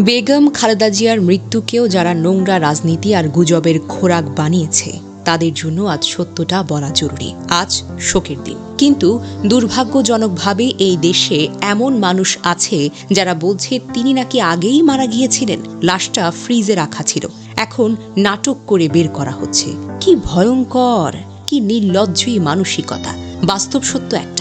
বেগম খালেদা জিয়ার মৃত্যুকেও যারা নোংরা রাজনীতি আর গুজবের খোরাক বানিয়েছে, তাদের জন্য আজ সত্যটা বলা জরুরি। আজ শোকের দিন। কিন্তু দুর্ভাগ্যজনকভাবে এই দেশে এমন মানুষ আছে যারা বলছে তিনি নাকি আগেই মারা গিয়েছিলেন, লাশটা ফ্রিজে রাখা ছিল। এখন নাটক করে বের করা হচ্ছে। কি ভয়ঙ্কর, কি নির্লজ্জই মানসিকতা। বাস্তব সত্য একটাই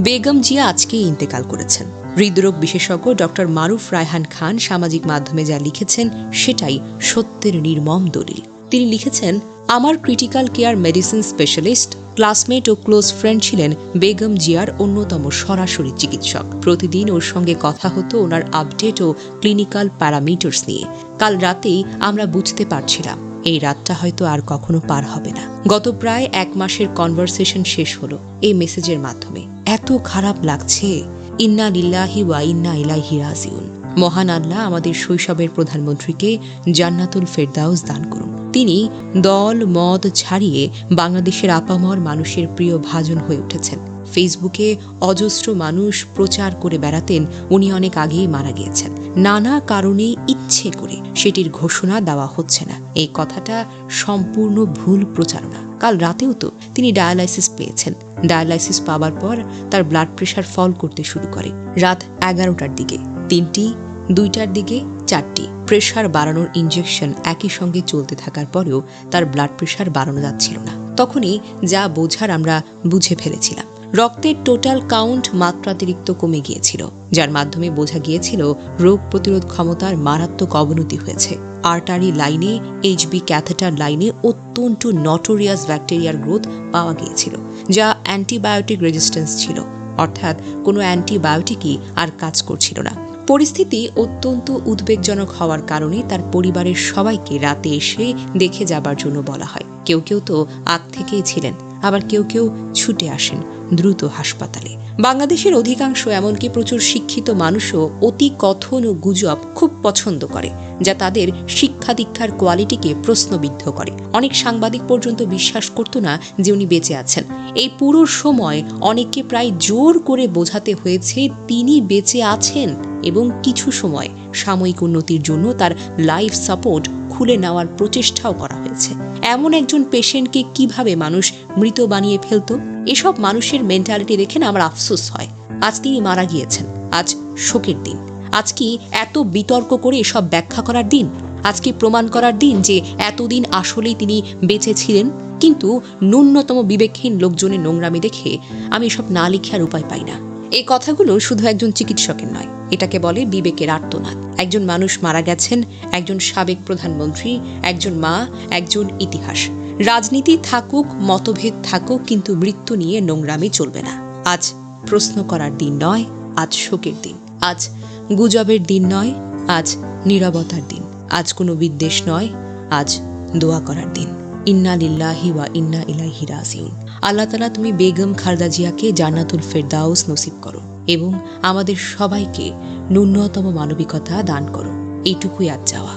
বেগম জিয়া আজকেই ইন্তেকাল করেছেন। হৃদরোগ বিশেষজ্ঞ ডক্টর মারুফ রায়হান খান সামাজিক মাধ্যমে যা লিখেছেন সেটাই সত্যের নির্মম দলিল। তিনি লিখেছেন, আমার critical care medicine specialist classmate ও ক্লোজ ফ্রেন্ড ছিলেন বেগম জিয়ার অন্যতম সরাসরি চিকিৎসক। প্রতিদিন ওর সঙ্গে কথা হতো ওনার আপডেট ও ক্লিনিক্যাল প্যারামিটার্স নিয়ে। কাল রাতেই আমরা বুঝতে পারছিলাম এই রাতটা হয়তো আর কখনো পার হবে না। গত প্রায় এক মাসের কনভারসেশন শেষ হলো এই মেসেজের মাধ্যমে। এত খারাপ লাগছে। ইন্না লিল্লাহি ওয়া ইন্না ইলাইহি রাজিউন। মহান আল্লাহ আমাদের শৈশবের প্রধানমন্ত্রীকে জান্নাতুল ফেরদাউস দান করুন। তিনি দল মদ ছাড়িয়ে বাংলাদেশের আপামর মানুষের প্রিয় ভাজন হয়ে উঠেছেন। ফেসবুকে অজস্র মানুষ প্রচার করে বেড়াতেন, উনি অনেক আগেই মারা গিয়েছেন। নানা কারণে ইচ্ছে করে সেটির ঘোষণা দেওয়া হচ্ছে না। এই কথাটা সম্পূর্ণ ভুল প্রচারণা কাল রাতেও তো তিনি ডায়ালাইসিস পেয়েছেন। ডায়ালাইসিস পাওয়ার পর তার ব্লাড প্রেশার ফল করতে শুরু করে। রাত এগারোটার দিকে, তিনটি, দুইটার দিকে, চারটি। প্রেশার বাড়ানোর ইঞ্জেকশন একই সঙ্গে চলতে থাকার পরেও তার ব্লাড প্রেশার বাড়ানো যাচ্ছিল না। তখনই যা বোঝার আমরা বুঝে ফেলেছিলাম। রক্তের টোটাল কাউন্ট মাত্রাতিরিক্ত কমে গিয়েছিল, যার মাধ্যমে বোঝা গিয়েছিল রোগ প্রতিরোধ ক্ষমতার মারাত্মক অবনতি হয়েছে। আর্টারি লাইনে, এইচবি ক্যাথেটার লাইনে অত্যন্ত নটোরিয়াস ব্যাকটেরিয়ার গ্রোথ পাওয়া গিয়েছিল, যা অ্যান্টিবায়োটিক রেজিস্ট্যান্স ছিল, অর্থাৎ কোনো অ্যান্টিবায়োটিকই আর কাজ করছিল না। পরিস্থিতি অত্যন্ত উদ্বেগজনক হওয়ার কারণে তার পরিবারের সবাইকে রাতে এসে দেখে যাবার জন্য বলা হয়। কেউ কেউ তো আগ থেকেই ছিলেন, আবার কেউ কেউ ছুটে আসেন। দ্রুত হাসপাতালে। বাংলাদেশের অধিকাংশ, এমনকি প্রচুর শিক্ষিত মানুষও অতি কথন ও গুজব খুব পছন্দ করে, যা তাদের শিক্ষা দীক্ষার কোয়ালিটিকে প্রশ্নবিদ্ধ করে। অনেক সাংবাদিক পর্যন্ত বিশ্বাস করত না যে উনি বেঁচে আছেন। এই পুরো সময় অনেককে প্রায় জোর করে বোঝাতে হয়েছে তিনি বেঁচে আছেন এবং কিছু সময় সাময়িক উন্নতির জন্য তার লাইফ সাপোর্ট খুলে নেওয়ার প্রচেষ্টাও করা হয়েছে। এমন একজন পেশেন্টকে কীভাবে মানুষ মৃত বানিয়ে ফেলতো? এসব মানুষের মেন্টালিটি দেখে না আমার আফসোস হয়। আজ তিনি মারা গিয়েছেন। আজ শোকের দিন। আজ কি এত বিতর্ক করে এসব ব্যাখ্যা করার দিন? আজ কি প্রমাণ করার দিন যে এতদিন আসলেই তিনি বেঁচে ছিলেন? কিন্তু ন্যূনতম বিবেকহীন লোকজনের নোংরামি দেখে আমি এসব না লিখে আর উপায় পাই না। এই কথাগুলো শুধু একজন চিকিৎসকের নয়, এটাকে বলে বিবেকের আর্তনাদ। একজন মানুষ মারা গেছেন, একজন সাবেক প্রধানমন্ত্রী, একজন মা, একজন ইতিহাস। রাজনীতি থাকুক, মতভেদ থাকুক, কিন্তু মৃত্যু নিয়ে নোংরামি চলবে না। আজ প্রশ্ন করার দিন নয়, আজ শোকের দিন। আজ গুজবের দিন নয়, আজ নিরবতার দিন। আজ কোনো বিদ্বেষ নয়, আজ দোয়া করার দিন। ইন্না লিল্লাহি ওয়া ইন্না ইলাইহি রাজিউন। আল্লাহ তালা তুমি বেগম খালদা জিয়াকে জান্নাতুল ফেরদাউস নসিব করো এবং আমাদের সবাইকে ন্যূনতম মানবিকতা দান করো। এইটুকুই আজ চাওয়া।